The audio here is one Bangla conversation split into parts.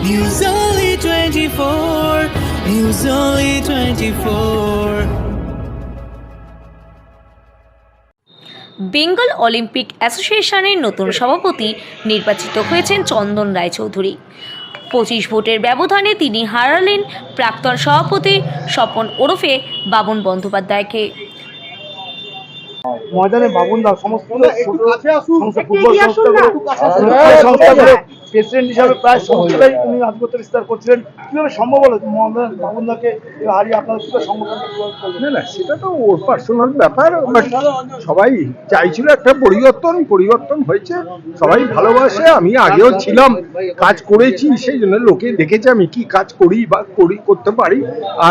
News Only 24. News Only 24. Bengal Olympic অ্যাসোসিয়েশনের নতুন সভাপতি নির্বাচিত হয়েছেন চন্দন রায়চৌধুরী পঁচিশ ভোটের ব্যবধানে তিনি হারালেন প্রাক্তন সভাপতি স্বপন ওরফে বাবন বন্দ্যোপাধ্যায়কে ময়দানে বাবুন দা সমস্ত ফুটবল সংস্থাগুলো প্রেসিডেন্ট হিসাবে প্রায় সংস্থাটাই উনি আধিপত্য বিস্তার করছিলেন। কীভাবে সম্ভব হলো ময়দানে বাবুন দাকে হারিয়ে আপনারা সম্বোধন করলেন? না না, সেটা তো ওর পার্সোনাল ব্যাপার সবাই চাইছিল একটা পরিবর্তন পরিবর্তন হয়েছে, সবাই ভালোবাসে, আমি আগেও ছিলাম, কাজ করেছি, সেই জন্য লোকে দেখেছে আমি কি কাজ করি বা করি, করতে পারি।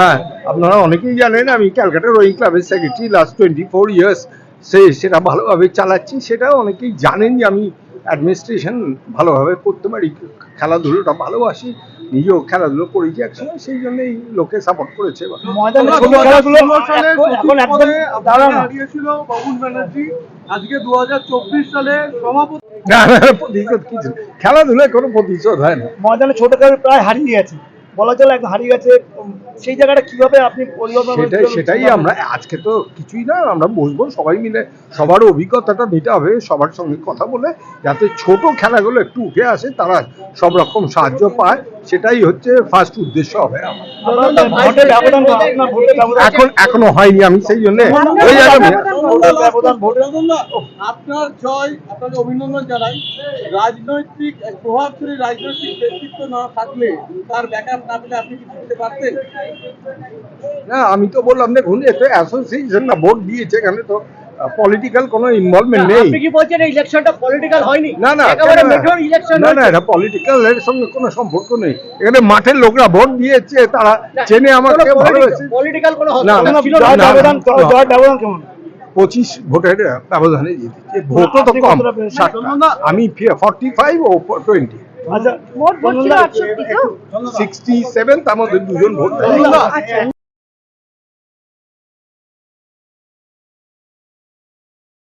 আর আপনারা অনেকেই জানেন, আমি ক্যালকাটা রোয়িং ক্লাবের secretary last twenty four years সে, সেটা ভালোভাবে চালাচ্ছি সেটা অনেকেই জানেন যে আমি অ্যাডমিনিস্ট্রেশন ভালোভাবে করতে পারি খেলাধুলোটা ভালোবাসি নিজেও খেলাধুলো করেছি একসময় সেই জন্যই লোকে সাপোর্ট করেছে। এবার। ময়দানে ছোট খেলাগুলো এখন- এখন একদম দাঁড়ানো হারিয়েছিল বাবুল ব্যানার্জি। আজকে দু হাজার চব্বিশ সালে সভাপতি না না প্রতিশোধ কিছু খেলাধুলায় কোনো প্রতিশোধ হয় না। ময়দানে ছোট প্রায় হারিয়ে গেছে। বলা চলে একদম হারিয়ে গেছে। সেই জায়গাটা কীভাবে আপনি সেটাই সেটাই আমরা আজকে তো কিছুই না আমরা বসবো সবাই মিলে সবার অভিজ্ঞতাটা নিতে হবে সবার সঙ্গে কথা বলে যাতে ছোট খেলাগুলো একটু উঠে আসে তারা সব রকম সাহায্য পায় সেটাই হচ্ছে ফার্স্ট উদ্দেশ্য হবে এখন এখনও হয়নি আমি সেই জন্য। হয়ে যাবে আপনার জয় আপনাকে অভিনন্দন জানাই। রাজনৈতিক প্রভাবশালী রাজনৈতিক ব্যক্তিত্ব না থাকলে তার ব্যাকআপ না পেলে আপনি কিছু দিতে পারতেন? না আমি তো বললাম দেখুন এটা অ্যাসোসিয়েশন না ভোট দিয়েছে এখানে তো পলিটিক্যাল কোনো ইনভলভমেন্ট নেই আপনি কি বলছেন ইলেকশনটা পলিটিক্যাল হয়নি না না একেবারে মেজর ইলেকশন না না এটা পলিটিক্যাল এর সঙ্গে কোনো সম্পর্ক নেই এখানে মাঠের লোকরা ভোট দিয়েছে তারা চেনে আমাকে ভালোবেসে পলিটিক্যাল কোনো না, না, ছিল না, না জয়ের না, ব্যবধান না। ব্যবধান কেমন পঁচিশ ভোটের ব্যবধানে জিতেছে ভোটও তো কম? আমি ফর্টি ফাইভ ও টোয়েন্টি আচ্ছা মোট ভোট ছিল 68 তো। সিক্সটি সেভেন তার মধ্যে দুজন ভোট